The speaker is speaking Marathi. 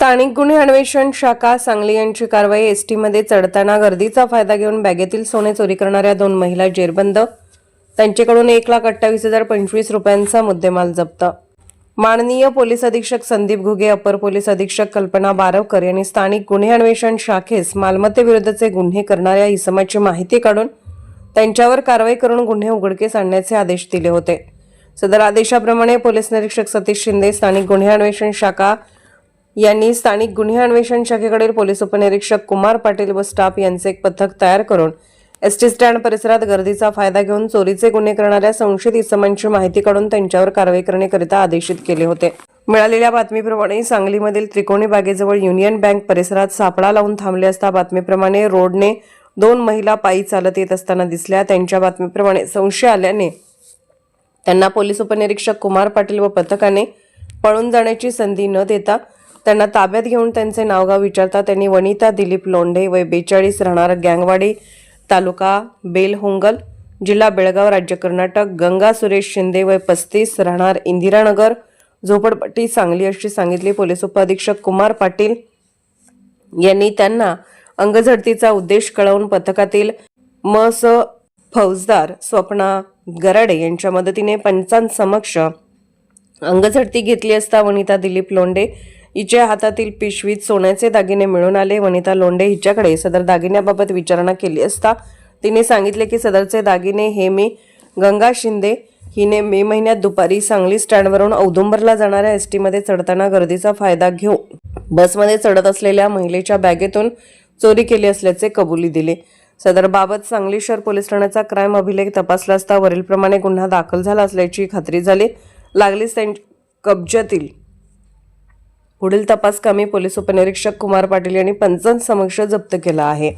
स्थानिक गुन्हे अन्वेषण शाखा सांगली यांची कारवाई एसटीमध्ये चढताना गर्दीचा फायदा घेऊन बॅगेतील सोने चोरी करणाऱ्या दोन महिला जेरबंद. त्यांच्याकडून एक लाख अठ्ठावीस हजार पंचवीस रुपयांचा मुद्देमाल जप्त. माननीय पोलीस अधीक्षक संदीप घुगे अपर पोलीस अधीक्षक कल्पना बारवकर यांनी स्थानिक गुन्हे अन्वेषण शाखेस मालमत्तेविरुद्धचे गुन्हे करणाऱ्या इसमाची माहिती काढून त्यांच्यावर कारवाई करून गुन्हे उघडकीस आणण्याचे आदेश दिले होते. सदर आदेशाप्रमाणे पोलीस निरीक्षक सतीश शिंदे स्थानिक गुन्हे अन्वेषण शाखा यांनी स्थानिक गुन्हे अन्वेषण शाखेकडील पोलीस उपनिरीक्षक कुमार पाटील व स्टाफ यांचे एक पथक तयार करून एसटी स्टँड परिसरात गर्दीचा फायदा घेऊन चोरीचे गुन्हे करणाऱ्या संशयित इसमांची माहिती काढून त्यांच्यावर कारवाई करण्याकरिता आदेशित केले होते. मिळालेल्या बातमीप्रमाणे सांगलीमधील त्रिकोणी बागेजवळ युनियन बँक परिसरात सापळा लावून थांबले असता बातमीप्रमाणे रोडने दोन महिला पायी चालत येत असताना दिसल्या. त्यांच्या बातमीप्रमाणे संशय आल्याने त्यांना पोलीस उपनिरीक्षक कुमार पाटील व पथकाने पळून जाण्याची संधी न देता त्यांना ताब्यात घेऊन त्यांचे नावगाव विचारता त्यांनी वनिता दिलीप लोंढे वय बेचाळीस राहणार गँगवाडी तालुका बेलहोंगल जिल्हा बेळगाव राज्य कर्नाटक गंगा सुरेश शिंदे वय पस्तीस राहणार इंदिरानगर झोपडपट्टी सांगली अशी सांगितली पोलीस उपअधीक्षक कुमार पाटील यांनी त्यांना अंगझडतीचा उद्देश कळवून पथकातील म स फौजदार स्वप्ना गराडे यांच्या मदतीने पंचांसमक्ष अंगझडती घेतली असता वनिता दिलीप लोंढे हिच्या हातातील पिशवीत सोन्याचे दागिने मिळून आले. वनिता लोंढे हिच्याकडे सदर दागिन्याबाबत विचारणा केली असता तिने सांगितले की सदरचे दागिने हे मी गंगा शिंदे हिने मे महिन्यात दुपारी सांगली स्टँडवरून औदुंबरला जाणाऱ्या एस टीमध्ये चढताना गर्दीचा फायदा घेऊन बसमध्ये चढत असलेल्या महिलेच्या बॅगेतून चोरी केली असल्याचे कबुली दिले. सदरबाबत सांगली शहर पोलीस ठाण्याचा क्राईम अभिलेख तपासला असता वरीलप्रमाणे गुन्हा दाखल झाला असल्याची खात्री झाली. लागलीच त्यांच्या कब्जातील पुढील तपास कामी पोलीस उपनिरीक्षक कुमार पाटील यांनी पंचांसमक्ष जप्त केला आहे.